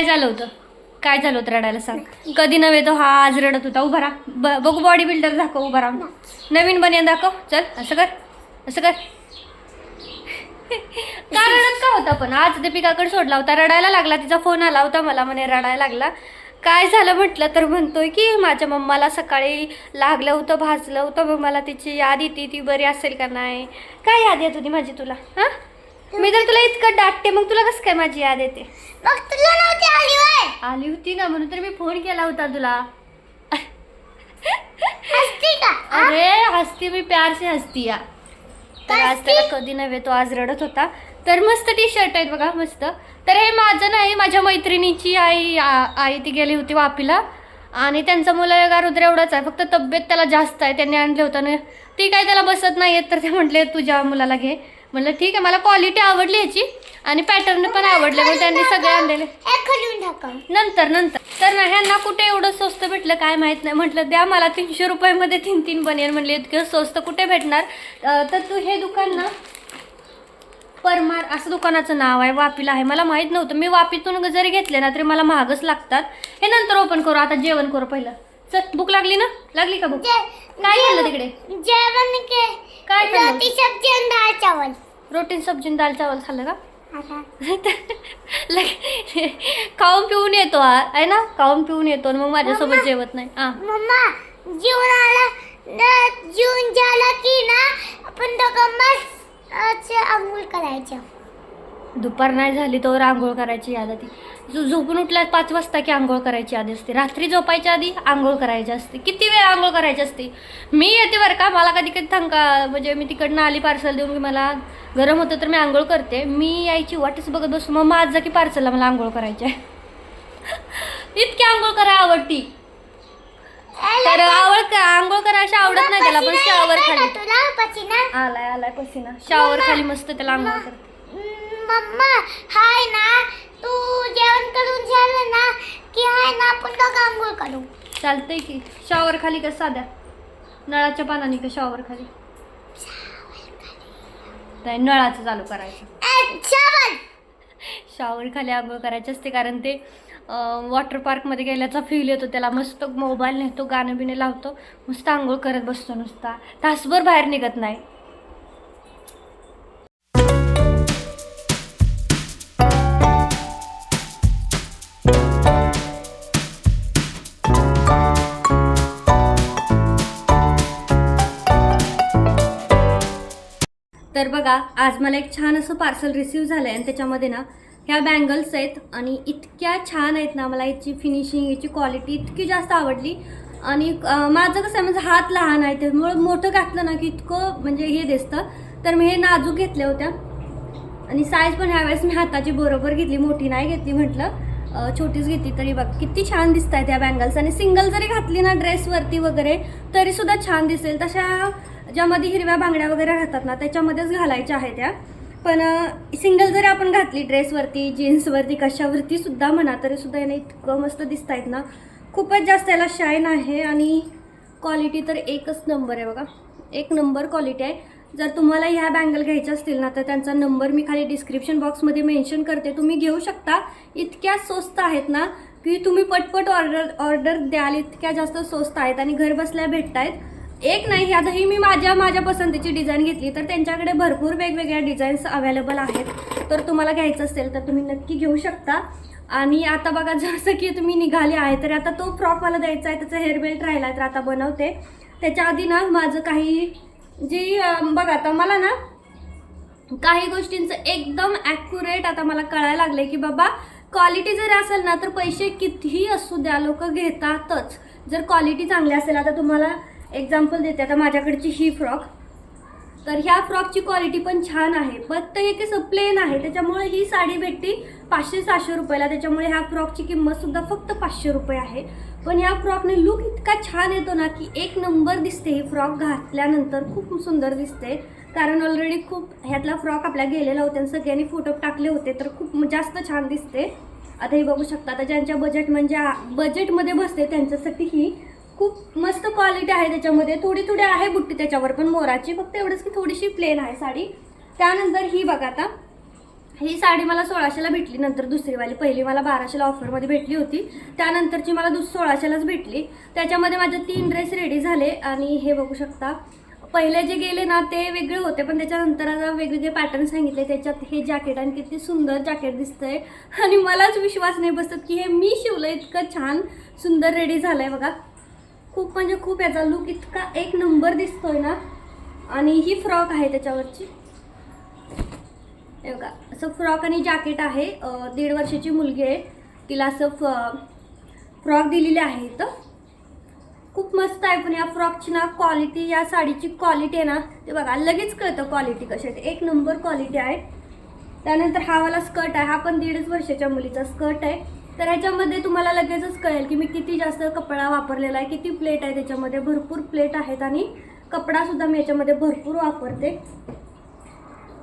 काय झालं होतं? काय झालं होतं रडायला सांग. कधी नव्हे तो हा आज रडत होता. उभा राहा. ब- बघू बॉडी बिल्डर दाखव उभा राहा. नवीन बनियन दाखव. चल असं कर. असं कर. का रडत का होता पण? आज दीपिकाकडे सोडला होता. रडायला लागला. तिचा फोन आला होता मला म्हणे रडायला लागला. काय झालं म्हटलं तर म्हणतोय की माझ्या मम्माला सकाळी लागलं होतं भाजलं होतं मग मला तिची याद येते ती बरी असेल का नाही? काय याद येत होती माझी तुला? हां? मी तर तुला इतकं डाटते मग तुला कसं काय माझी याद येते? मग तुला नव्हती आली वय आली होती ना म्हणून तर मी फोन केला होता तुला. हसती का? अरे हसती मी प्यार से हसती या. तर आज त्याला कधी नव्हे तो आज रडत होता. तर मस्त टी शर्ट आहेत बघा मस्त. तर हे माझं नाही माझ्या मैत्रिणीची आई आ- आई ती गेली होती वापीला. आणि त्यांचा मुलगा रुद्र एवढाच आहे. फक्त तब्येत त्याला जास्त आहे त्यांनी आणले होतं. ना ती काय त्याला बसत नाही येत तर ते म्हटले तुझ्या मुलाला घे. म्हणलं ठीक आहे मला क्वालिटी आवडली ह्याची आणि पॅटर्न पण आवडले मग त्यांनी सगळे आणलेले. नंतर नंतर. तर ना ह्यांना कुठे एवढं स्वस्त भेटलं काय माहीत नाही. म्हटलं द्या मला तीनशे रुपयामध्ये तीन तीन बनियन. म्हणले इतकं स्वस्त कुठे भेटणार? तर तू हे दुकान ना परमार असं दुकानाचं नाव आहे वापीला आहे. मला माहीत नव्हतं. मी वापीतून जरी घेतले ना तरी मला महागच लागतात. हे नंतर ओपन करू. आता जेवण करू पहिलं. चल भूक लागली ना? लागली का भूक? काय खाल्लं तिकडे? जेवण के काय खाल्लं? रोटी सब्जी आणि डाळ चावल. रोटी सब्जी आणि दाल चावल खाल्लं का? आता. लगे- खाऊन पिऊन येतो हा आहे ना? खाऊन पिऊन येतो आणि मग माझ्यासोबत जेवत नाही. हा. मम्मा जीवन आला न- जीवन झाला की ना आपण दोघं मस्त असे आंघोळ करायचं. दुपार नाही झाली तर आंघोळ करायची याद आधी. झो- झोपून उठल्या पाच वाजता की आंघोळ करायची याद असते. रात्री झोपायच्या आधी आंघोळ करायची असते. किती वेळ आंघोळ करायची असते? मी येते बरं का? मला कधी कधी थंका म्हणजे मी तिकडनं आली पार्सल देऊन की मला गरम होतं तर मी आंघोळ करते. मी यायची वाटच बघत बसू मग जा की पार्सलला मला आंघोळ करायची आहे. इतकी आंघोळ करायला आवडती. तर आवड आंघोळ करायची आवडत नाही त्याला पण शावर खाली. आलाय आलाय पसीना. शावर खाली मस्त त्याला आंघोळ करते. मम्मा हाय ना तू जेवण करून झालं ना की हाय ना आपण दोघं आंघोळ करू. चालतंय की. शॉवर खाली का साध्या? नळाच्या पानाने का शॉवर खाली? नाही नळाचं चालू करायचं. जेवण! शॉवर खाली आंघोळ करायची असते कारण ते वॉटर पार्कमध्ये गेल्याचा फील येतो. त्याला मस्त मोबाईल नेतो गाणं बिणं लावतो. मस्त आंघोळ करत बसतो नुसता. तासभर बाहेर निघत नाही. बघा आज मला एक छान असं पार्सल रिसीव्ह झालं आहे आणि त्याच्यामध्ये ना ह्या बँगल्स आहेत आणि इतक्या छान आहेत ना मला याची फिनिशिंग याची क्वालिटी इतकी जास्त आवडली. आणि माझं कसं आहे माझा हात लहान आहे त्यामुळे मोठं घातलं ना की इतकं म्हणजे हे दिसतं. तर मी हे नाजूक घेतल्या होत्या. आणि साईज पण ह्यावेळेस मी हाताची बरोबर घेतली मोठी नाही घेतली म्हटलं. छोटीच घेतली तरी बघ किती छान दिसत आहेत त्या बँगल्स आणि सिंगल जरी घातली ना ड्रेसवरती वगैरे तरीसुद्धा छान दिसेल. तशा ज्यामध्ये हिरव्या बांगड्या वगैरे राहतात ना त्याच्यामध्येच घालायच्या आहेत त्या. पण सिंगल जरी आपण घातली ड्रेसवरती जीन्सवरती कशावरती सुद्धा म्हणा तरी सुद्धा याने इतकं मस्त दिसत आहेत ना. खूपच जास्त याला शाईन आहे आणि क्वालिटी तर एकच नंबर आहे बघा. एक नंबर क्वालिटी आहे. जर तुम्हाला ह्या बँगल घ्यायच्या असतील ना तर त्यांचा नंबर मी खाली डिस्क्रिप्शन बॉक्समध्ये मेन्शन करते. तुम्ही घेऊ शकता. इतक्या स्वस्त आहेत ना की तुम्ही पटपट ऑर्डर ऑर्डर द्याल इतक्या जास्त स्वस्त आहेत आणि घरबसल्या भेटत आहेत एक नाही आताही मी माझ्या माझ्या पसंतीची डिझाईन घेतली तर त्यांच्याकडे भरपूर वेगवेगळ्या डिझाईन्स अवेलेबल आहेत. तर तुम्हाला घ्यायचं असेल तर तुम्ही नक्की घेऊ शकता. आणि आता बघा जसं की तुम्ही निघाले आहे तर आता तो फ्रॉक मला द्यायचा आहे त्याचा हेअरबेल्ट राहिला आहे तर आता बनवते. त्याच्या आधी ना माझं काही जी बघा आता मला ना काही गोष्टींचं एकदम ॲक्युरेट आता मला कळायला लागले की बाबा क्वालिटी जर असेल ना तर पैसे कितीही असू द्या लोक घेतातच. जर क्वालिटी चांगली असेल आता तुम्हाला एक्झाम्पल देते. आता माझ्याकडची ही फ्रॉक तर ह्या फ्रॉकची क्वालिटी पण छान आहे. फक्त हे कसं प्लेन आहे. त्याच्यामुळे ही साडी भेटते पाचशे सहाशे रुपयाला. त्याच्यामुळे ह्या फ्रॉकची किंमतसुद्धा फक्त पाचशे रुपये आहे. पण ह्या फ्रॉकने लुक इतका छान येतो ना की एक नंबर दिसते ही फ्रॉक घातल्यानंतर. खूप सुंदर दिसते. कारण ऑलरेडी खूप ह्यातला फ्रॉक आपल्या गेलेला होता आणि सगळ्यांनी फोटो टाकले होते तर खूप जास्त छान दिसते. आता हे बघू शकता आता ज्यांच्या बजेट म्हणजे बजेटमध्ये बसते त्यांच्यासाठी ही खूप मस्त क्वालिटी आहे त्याच्यामध्ये. थोडी थोडी आहे बुट्टी त्याच्यावर पण मोराची फक्त एवढंच की थोडीशी प्लेन आहे साडी. त्यानंतर ही बघा आता. ही साडी मला सोळाशेला भेटली नंतर दुसरीवाली. पहिली मला बाराशेला ऑफरमध्ये भेटली होती. त्यानंतरची मला दुस सोळाशेलाच भेटली. त्याच्यामध्ये माझे तीन ड्रेस रेडी झाले आणि हे बघू शकता. पहिले जे गेले ना ते वेगळे होते पण त्याच्यानंतर आता वेगवेगळे पॅटर्न सांगितले. त्याच्यात हे जॅकेट आणि किती सुंदर जॅकेट दिसतंय. आणि मलाच विश्वास नाही बसत की हे मी शिवलं इतकं छान सुंदर रेडी झालं आहे बघा. खूप म्हणजे खूप याचा लुक इतका एक नंबर दिसतोय ना. आणि ही फ्रॉक आहे त्याच्यावरची. हे बघा असं फ्रॉक आणि जॅकेट आहे. दीड वर्षाची मुलगी आहे. तिला असं फ फ्रॉक दिलेली आहे इथं. खूप मस्त आहे पण या फ्रॉकची ना क्वालिटी या साडीची क्वालिटी आहे ना ते बघा लगेच कळतं क्वालिटी कशी आहे. ते. एक नंबर क्वालिटी आहे. त्यानंतर हा वाला स्कर्ट आहे. हा पण दीडच वर्षाच्या मुलीचा स्कर्ट आहे. तर ह्याच्यामध्ये तुम्हाला लगेचच कळेल की मी किती जास्त कपडा वापरलेला आहे किती प्लेट आहे त्याच्यामध्ये. भरपूर प्लेट आहेत आणि कपडासुद्धा मी याच्यामध्ये भरपूर वापरते.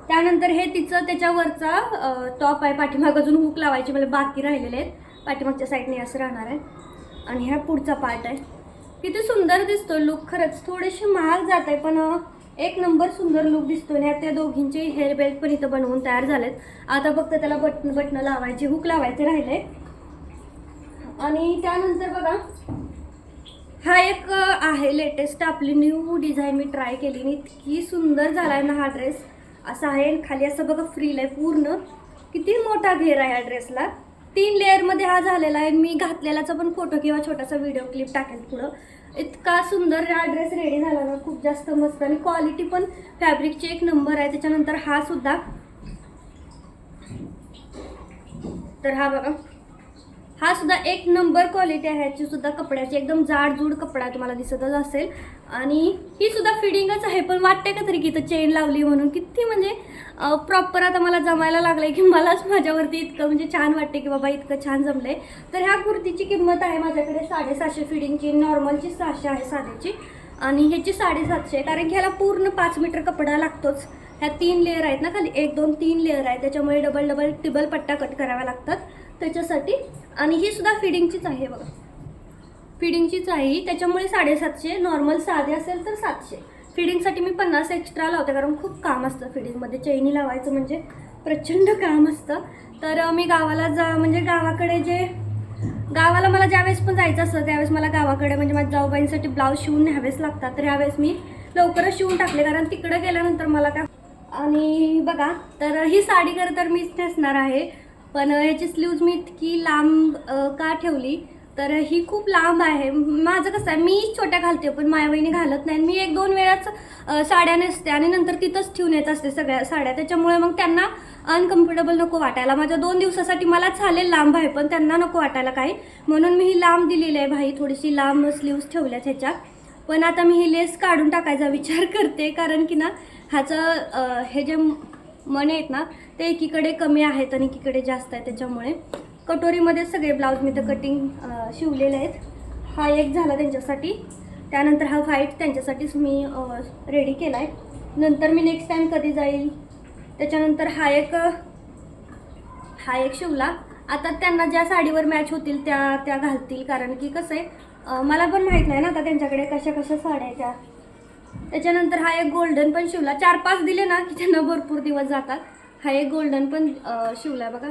त्यानंतर हे तिचं त्याच्यावरचा टॉप आहे पाठीमाग अजून हुक लावायचे मला बाकी राहिलेले आहेत. पाठीमागच्या साईडने असं राहणार आहे. आणि हा पुढचा पार्ट आहे. किती सुंदर दिसतो लुक खरंच थोडेसे महाग जात आहे पण एक नंबर सुंदर लुक दिसतो आणि त्या दोघींचे हेअर बेल्ट पण इथं बनवून तयार झालेत. आता फक्त त्याला बटन बटणं लावायचे हुक लावायचे राहिले. आणि त्यानंतर बघा हा एक आहे लेटेस्ट आपली न्यू डिझाईन मी ट्राय केली. आणि इतकी सुंदर झाला आहे ना हा ड्रेस असा आहे आणि खाली असं बघा फ्रील आहे पूर्ण. किती मोठा घेर आहे या ड्रेसला तीन लेअरमध्ये हा झालेला आहे. मी घातलेलाचा पण फोटो किंवा छोटासा व्हिडिओ क्लिप टाकेल पुढं. इतका सुंदर हा ड्रेस रेडी झाला ना. खूप जास्त मस्त. आणि क्वालिटी पण फॅब्रिकची एक नंबर आहे. त्याच्यानंतर हा सुद्धा. तर हा बघा. हा सुद्धा एक नंबर क्वालिटी आहे. ह्याची सुद्धा कपड्याची एकदम जाडजूड कपडा तुम्हाला दिसतच असेल. आणि ही सुद्धा फिडिंगच आहे. पण वाटते का तरी की इथं चेन लावली म्हणून? किती म्हणजे प्रॉपर आता मला जमायला लागलंय की मलाच माझ्यावरती इतकं म्हणजे छान वाटते की बाबा इतकं छान जमलंय. तर ह्या कुर्तीची किंमत आहे माझ्याकडे साडेसहाशे फिडिंगची नॉर्मलची सहाशे आहे साधेची. आणि ह्याची साडेसातशे कारण की ह्याला पूर्ण पाच मीटर कपडा लागतोच. ह्या तीन लेअर आहेत ना खाली? एक दोन तीन लेअर आहेत. त्याच्यामुळे डबल डबल टिबल पट्टा कट कराव्या लागतात. त्याच्यासाठी. आणि ही सुद्धा फिडिंगचीच आहे बघा. फिडिंगचीच आहे ही. त्याच्यामुळे साडेसातशे नॉर्मल साधे असेल तर सातशे. फिडिंगसाठी मी पन्नास एक्स्ट्रा लावते कारण खूप काम असतं फिडिंगमध्ये चैनी लावायचं म्हणजे प्रचंड काम असतं. तर मी गावाला जा म्हणजे गावाकडे जे गावाला मला ज्यावेळेस पण जायचं असतं त्यावेळेस मला गावाकडे म्हणजे माझ्या जाऊबाईंसाठी ब्लाऊज शिवून न्यावेच लागतात. तर ह्यावेळेस मी लवकरच शिवून टाकले कारण तिकडं गेल्यानंतर मला का आणि बघा तर ही साडी खरं तर मीच नेसणार आहे. पण याची स्लीव्ज मी इतकी लांब का ठेवली? तर ही खूप लांब आहे. माझं कसं आहे मी छोट्या घालते पण माया बहिणी घालत नाही. मी एक दोन वेळाच साड्या नेसते आणि नंतर तिथंच ठेवून येत असते सगळ्या साड्या. त्याच्यामुळे मग त्यांना अनकम्फर्टेबल नको वाटायला. माझ्या दोन दिवसासाठी मला चालेल लांब आहे पण त्यांना नको वाटायला काही. म्हणून मी ही लांब दिलेली आहे भाई. थोडीशी लांब स्लीव्ज ठेवल्यात ह्याच्यात. पण आता मी ही लेस काढून टाकायचा विचार करते. कारण की ना ह्याचं हे जे मणे आहेत ना ते एकीकडे कमी आहेत आणि एकीकडे जास्त आहे त्याच्यामुळे कटोरीमध्ये सगळे ब्लाऊज मी तर कटिंग शिवलेले आहेत. हा एक झाला त्यांच्यासाठी. त्यानंतर हा व्हाईट त्यांच्यासाठीच मी रेडी केला आहे नंतर मी नेक्स्ट टाईम कधी जाईल? त्याच्यानंतर हा एक हा एक शिवला. आता त्यांना ज्या साडीवर मॅच होतील त्या त्या घालतील. कारण की कसं आहे मला पण माहीत नाही ना आता त्यांच्याकडे कशा कशा साड्या आहेत त्या. त्याच्यानंतर हा एक गोल्डन पण शिवला. चार पाच दिले ना की त्यांना भरपूर दिवस जातात. हा एक गोल्डन पण शिवला बघा.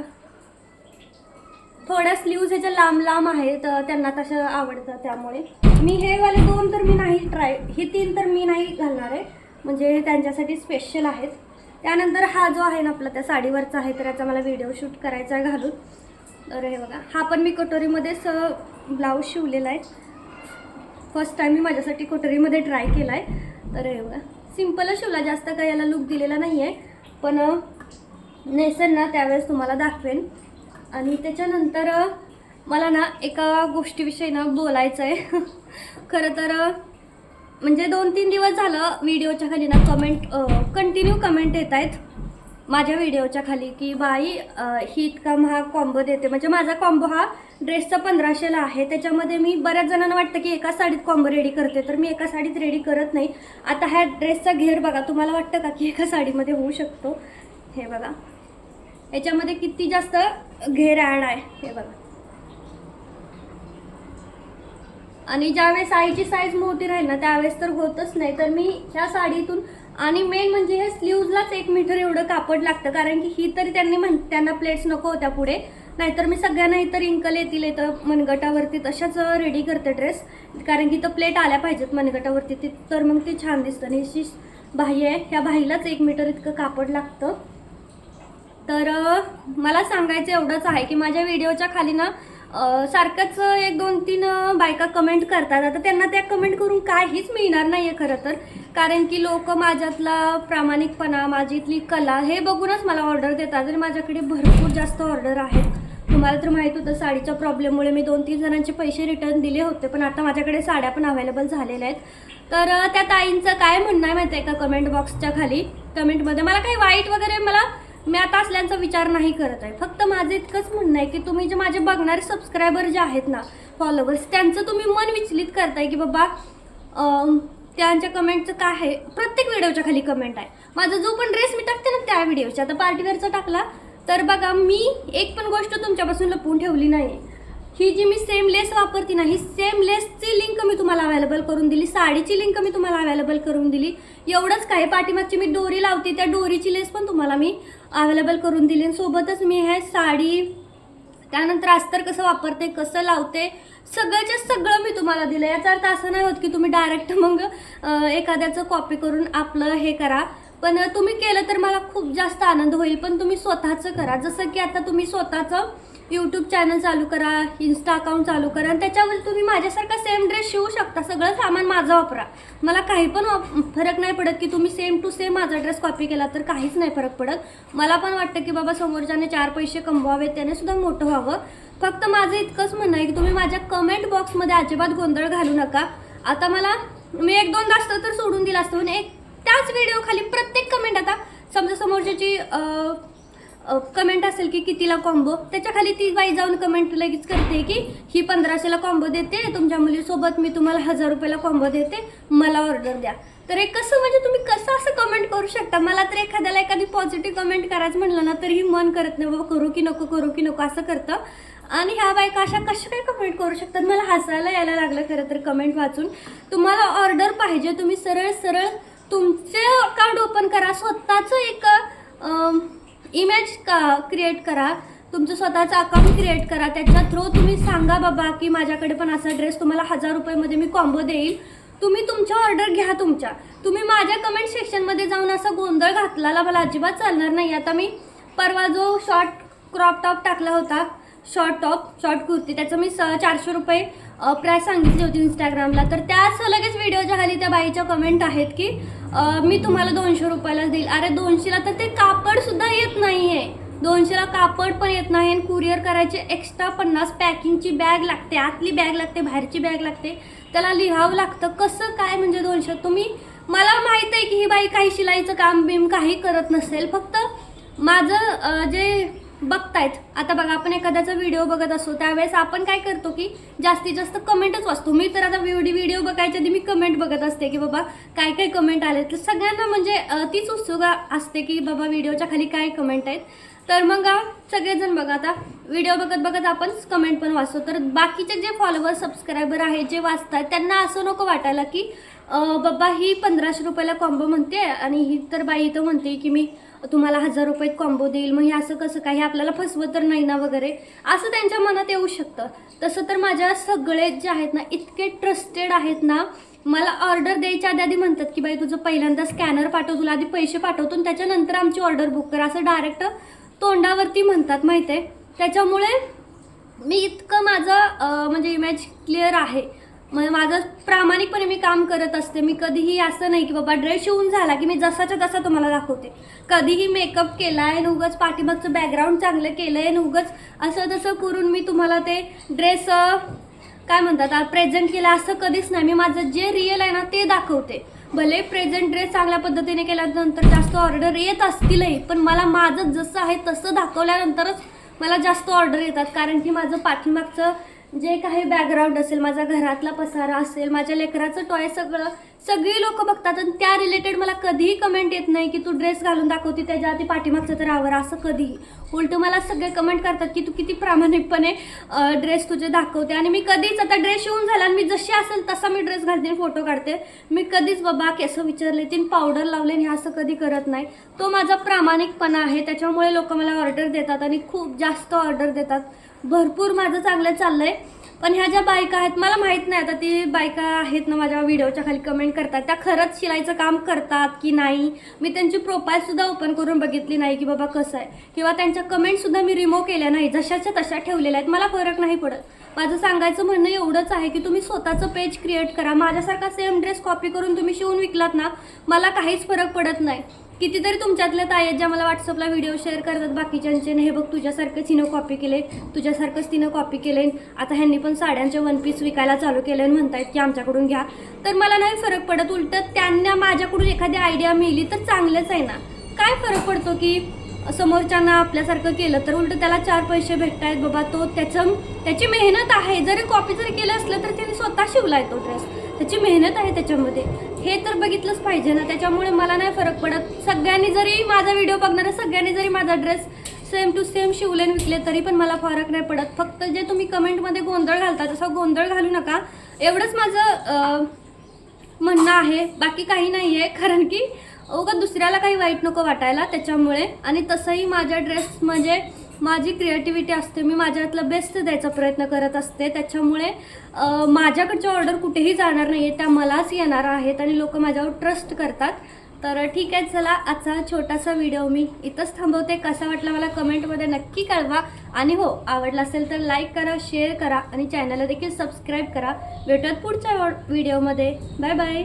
थोड्या स्लीव्ज ह्याच्या लांब लांब आहेत त्यांना तशा आवडतं त्यामुळे. मी हे वाले दोन तर मी नाही ट्राय हे तीन तर मी नाही घालणार आहे. म्हणजे हे त्यांच्यासाठी स्पेशल आहेत. त्यानंतर हा जो आहे ना आपला त्या साडीवरचा आहे तर याचा मला व्हिडिओ शूट करायचा आहे घालून. तर हे बघा हा पण मी कटोरीमध्येच ब्लाऊज शिवलेला आहे. फर्स्ट टाईम मी माझ्यासाठी कटोरीमध्ये ट्राय केला आहे तर हे बघा सिम्पलच शिवला जास्त काही याला लुक दिलेला नाही आहे पण नेसेल ना त्यावेळेस तुम्हाला दाखवेन. आणि त्याच्यानंतर मला ना एका गोष्टीविषयी ना बोलायचं आहे खरं तर म्हणजे दोन तीन दिवस झालं व्हिडिओच्या खाली ना कमेंट कंटिन्यू कमेंट येत आहेत. माझ्या व्हिडिओच्या खाली की बाई ही इतका महाग कॉम्बो देते. म्हणजे माझा कॉम्बो हा ड्रेसचा पंधराशेला आहे. त्याच्यामध्ये मी बऱ्याच जणांना वाटतं की एका साडीत कॉम्बो रेडी करते तर मी एका साडीत रेडी करत नाही. आता ह्या ड्रेसचा घेर बघा तुम्हाला वाटतं का की एका साडीमध्ये होऊ शकतो? हे बघा. याच्यामध्ये किती जास्त घेर ॲड आहे हे बघा. आणि ज्यावेळेस आईची साईज मोठी राहील ना त्यावेळेस तर होतच नाही. तर मी ह्या साडीतून आणि मेन म्हणजे हे स्लीव्जलाच एक मीटर एवढं कापड लागतं कारण की ही तरी त्यांनी म्हण त्यांना प्लेट्स नको होत्या पुढे. नाहीतर मी सगळ्यांना इतर इंकल येतील इथं मनगटावरती तशाच रेडी करते ड्रेस कारण की तर प्लेट आल्या पाहिजेत मनगटावरती ती तर मग ते छान दिसतं. आणि अशी बाही आहे ह्या बाहीलाच एक मीटर इतकं कापड लागतं. तर मला सांगायचं एवढंच आहे की माझ्या व्हिडिओच्या खाली ना सारखंच एक दोन तीन बायका कमेंट करतात. आता त्यांना त्या कमेंट करून काहीच मिळणार नाही आहे खरं तर. कारण की लोक माझ्यातला प्रामाणिकपणा माझी कला हे बघूनच मला ऑर्डर देतात आणि माझ्याकडे भरपूर जास्त ऑर्डर आहेत. तुम्हाला तर माहीत होतं साडीच्या प्रॉब्लेममुळे मी दोन तीन जणांचे पैसे रिटर्न दिले होते पण आता माझ्याकडे साड्या पण अवेलेबल झालेल्या आहेत. तर त्या ताईंचं काय म्हणणं आहे माहिती आहे का कमेंट बॉक्सच्या खाली? कमेंटमध्ये मला काही वाईट वगैरे मला मी आता असल्यांचा विचार नाही करत आहे. फक्त माझं इतकंच म्हणणं आहे की तुम्ही जे माझे बघणारे सबस्क्रायबर जे आहेत ना फॉलोवर्स त्यांचं तुम्ही मन विचलित करताय की बाबा त्यांच्या कमेंटचं काय आहे? प्रत्येक व्हिडिओच्या खाली कमेंट आहे. माझा जो पण ड्रेस मी टाकते ना त्या व्हिडिओच्या आता पार्टीवेअरचा टाकला तर बघा मी एक पण गोष्ट तुमच्यापासून लपवून ठेवली नाही ही जी मी सेम लेस वापरते ना ही सेम लेसची लिंक मी तुम्हाला अवेलेबल करून दिली. साडीची लिंक मी तुम्हाला अवेलेबल करून दिली. एवढंच काय पाठीमागची मी डोरी लावते त्या डोरीची लेस पण तुम्हाला मी अवेलेबल करून दिली. आणि सोबतच मी हे साडी त्यानंतर अस्तर कसं वापरते कसं लावते सगळ्याच्या सगळं मी तुम्हाला दिलं. याचा अर्थ असं नाही होत की तुम्ही डायरेक्ट मग एखाद्याचं कॉपी करून आपलं हे करा. पण तुम्ही केलं तर मला खूप जास्त आनंद होईल. पण तुम्ही स्वतःचं करा. जसं की आता तुम्ही स्वतःचं यूट्यूब चॅनल चालू करा इन्स्टा अकाउंट चालू करा आणि त्याच्यावर तुम्ही माझ्यासारखा सेम ड्रेस शिवू शकता. सगळं सामान माझं वापरा. मला काही पण वाप- फरक नाही पडत की तुम्ही सेम टू सेम माझा ड्रेस कॉपी केला तर काहीच नाही फरक पडत. मला पण वाटतं की बाबा समोरच्याने चार पैसे कमवावेत त्याने सुद्धा मोठं व्हावं. फक्त माझं इतकंच म्हणणं आहे की तुम्ही माझ्या कमेंट बॉक्समध्ये अजिबात गोंधळ घालू नका. आता मला मी एक दोन जास्त तर सोडून दिलं असतं. पण एक त्याच व्हिडिओ खाली प्रत्येक कमेंट आता समजा समोरच्याची कमेंट असेल की कितीला कॉम्बो त्याच्याखाली ती बाई जाऊन कमेंट लगेच करते की ही पंधराशेला कॉम्बो देते तुमच्या मुलीसोबत मी तुम्हाला हजार रुपयाला कॉम्बो देते मला ऑर्डर द्या. तर हे कसं म्हणजे तुम्ही कसं असं कमेंट करू शकता? मला तर एखाद्याला एखादी पॉझिटिव्ह कमेंट करायचं म्हटलं ना तरीही मन करत नाही बाबा करू की नको करू की नको असं करतं. आणि ह्या बायका अशा कशा काय कमेंट करू शकतात? मला हसायला यायला लागलं खरं तर कमेंट वाचून. तुम्हाला ऑर्डर पाहिजे तुम्ही सरळ सरळ तुमचे अकाउंट ओपन करा. स्वतःचं एक इमेज का क्रिएट करा तुमचं स्वतःचं अकाउंट क्रिएट करा त्याच्या थ्रू तुम्ही सांगा बाबा की माझ्याकडे पण असा ड्रेस तुम्हाला हजार रुपयामध्ये मी कॉम्बो देईल. तुम्ही तुमच्या ऑर्डर घ्या तुमच्या. तुम्ही माझ्या कमेंट सेक्शनमध्ये जाऊन असा गोंधळ घातलेला मला अजिबात चालणार नाही. आता मी परवा जो शॉर्ट क्रॉप टॉप टाकला होता शॉर्ट टॉप शॉर्ट कुर्ती त्याचं मी स चारशे रुपये प्राईस सांगितली होती इंस्टाग्रामला तर त्याच लगेच व्हिडिओच्या खाली त्या बाईच्या कमेंट आहेत की मी तुम्हाला दोनशे रुपयाला देईल. अरे दोनशेला तर ते कापडसुद्धा येत नाही आहे दोनशेला कापड पण येत नाही आणि कुरिअर करायचे एक्स्ट्रा पन्नास पॅकिंगची बॅग लागते. आतली बॅग लागते बाहेरची बॅग लागते. त्याला लिहावं लागतं. कसं काय म्हणजे दोनशे? तुम्ही मला माहीत आहे की ही बाई काही शिलाईचं काम बिम काही करत नसेल. फक्त माझं जे बघतायत. आता बघा आपण एखाद्याचा व्हिडिओ बघत असतो त्यावेळेस आपण काय करतो की जास्तीत जास्त कमेंटच वाचतो. मी तर आता व्हिडिओ व्हिडिओ बघायच्या आधी मी कमेंट बघत असते की बाबा काय काय कमेंट आले तर सगळ्यांना म्हणजे तीच उत्सुका असते की बाबा व्हिडिओच्या खाली काय कमेंट आहेत? तर मग सगळेजण बघा आता. व्हिडिओ बघत बघत आपण कमेंट पण वाचतो. तर बाकीचे जे फॉलोअर सबस्क्रायबर आहेत जे वाचतात त्यांना असं नको वाटायला की बाबा ही पंधराशे रुपयाला कॉम्बो म्हणते आणि ही तर बाई इथं म्हणते की मी तुम्हाला हजार रुपयात कॉम्बो देईल मग हे असं कसं काय? हे आपल्याला फसवत तर नाही ना वगैरे. असं त्यांच्या मनात येऊ शकतं. तसं तर माझ्या सगळे जे आहेत ना इतके ट्रस्टेड आहेत ना मला ऑर्डर द्यायच्या आधी आधी म्हणतात की बाई तुझं पहिल्यांदा स्कॅनर पाठव तुला आधी पैसे पाठवतो त्याच्यानंतर आमची ऑर्डर बुक कर. असं डायरेक्ट तोंडावरती म्हणतात माहिती आहे त्याच्यामुळे मी इतकं माझं म्हणजे इमेज क्लिअर आहे. म्हणजे माझं प्रामाणिकपणे मी काम करत असते. मी कधीही असं नाही की बाबा ड्रेस शिवून झाला की मी जसाच्या तसा तुम्हाला दाखवते. कधीही मेकअप केला आहे आणि उगाच पाठीमागचं बॅकग्राऊंड चांगलं केलं आहे आणि उगाच असं तसं करून मी तुम्हाला ते ड्रेस काय म्हणतात प्रेझेंट केलं असं कधीच नाही. मी माझं जे रिअल आहे ना ते दाखवते. भले प्रेझेंट ड्रेस चांगल्या पद्धतीने केल्यानंतर जास्त ऑर्डर येत असतीलही पण मला माझं जसं आहे तसं दाखवल्यानंतरच मला जास्त ऑर्डर येतात. कारण की माझं पाठीमागचं जे काही बॅकग्राऊंड असेल माझा घरातला पसारा असेल माझ्या लेकराचं टॉय सगळं सगळी लोक बघतात आणि त्या रिलेटेड मला कधीही कमेंट येत नाही की तू ड्रेस घालून दाखवते त्याच्या आधी पाठीमागचं तर आवर असं कधीही. उलट मला सगळे कमेंट करतात की तू किती प्रामाणिकपणे ड्रेस तुझे दाखवते. आणि मी कधीच आता ड्रेस शिवून झाला आणि मी जशी असेल तसा मी ड्रेस घालते फोटो काढते. मी कधीच बाबा केसं विचारले तीन पावडर लावले आणि हे असं कधी करत नाही. तो माझा प्रामाणिकपणा आहे त्याच्यामुळे लोक मला ऑर्डर देतात आणि खूप जास्त ऑर्डर देतात. भरपूर माझं चांगलं चाललं आहे पण ह्या ज्या बायका आहेत मला माहीत नाही आता ती बायका आहेत ना माझ्या व्हिडिओच्या खाली कमेंट करतात. त्या खरंच शिलाईचं काम करतात की नाही? मी त्यांची प्रोफाईलसुद्धा ओपन करून बघितली नाही की बाबा कसं आहे. किंवा त्यांच्या कमेंटसुद्धा मी रिमूव्ह केल्या नाही. जशाच्या तशा ठेवलेल्या आहेत. मला फरक नाही पडत. माझं सांगायचं म्हणणं एवढंच आहे की तुम्ही स्वतःचं पेज क्रिएट करा. माझ्यासारखा सेम ड्रेस कॉपी करून तुम्ही शिवून विकलात ना मला काहीच फरक पडत नाही. कितीतरी तुमच्यातल्या ताई आहेत ज्या मला व्हॉट्सअपला व्हिडिओ शेअर करतात बाकीच्यांचे. हे बघ तुझ्यासारखंच हिनं कॉपी केले तुझ्यासारखंच तिनं कॉपी केले आता ह्यांनी पण साड्यांचे वन पीस विकायला चालू केले आणि म्हणतायत की आमच्याकडून घ्या. तर मला नाही फरक पडत उलट त्यांना माझ्याकडून एखादी आयडिया मिळाली तर चांगलंच आहे ना. काय फरक पडतो की समोरच्यांना आपल्यासारखं केलं तर उलट त्याला चार पैसे भेटतायत बाबा तो त्याचं त्याची मेहनत आहे. जरी कॉपी जरी केलं असलं तर त्याने स्वतः शिवलाय तो ड्रेस त्याची मेहनत आहे त्याच्यामध्ये. हे तर बघितलंच पाहिजे ना त्याच्यामुळे मला नाही फरक पडत. सगळ्यांनी जरी माझा व्हिडिओ बघणाऱ्या सगळ्यांनी जरी माझा ड्रेस सेम टू सेम शिवले विकले तरी पण मला फरक नाही पडत. फक्त जे तुम्ही कमेंटमध्ये गोंधळ घालता तसा गोंधळ घालू नका. एवढंच माझं म्हणणं आहे. बाकी काही नाही आहे कारण की उगा दुसऱ्याला काही वाईट नको वाटायला त्याच्यामुळे. आणि तसंही माझ्या ड्रेस म्हणजे माझी क्रिएटिव्हिटी असते. मी माझ्यातलं बेस्ट द्यायचा प्रयत्न करत असते. त्याच्यामुळे माझ्याकडच्या ऑर्डर कुठेही जाणार नाही आहे त्या मलाच येणार आहेत आणि लोक माझ्यावर ट्रस्ट करतात. तर ठीक आहे चला आजचा छोटासा व्हिडिओ मी इथंच थांबवते. कसा वाटला मला कमेंटमध्ये नक्की कळवा. आणि हो आवडला असेल तर लाईक करा शेअर करा आणि चॅनलला देखील सबस्क्राईब करा. भेटत पुढच्या व्हिडिओमध्ये बाय बाय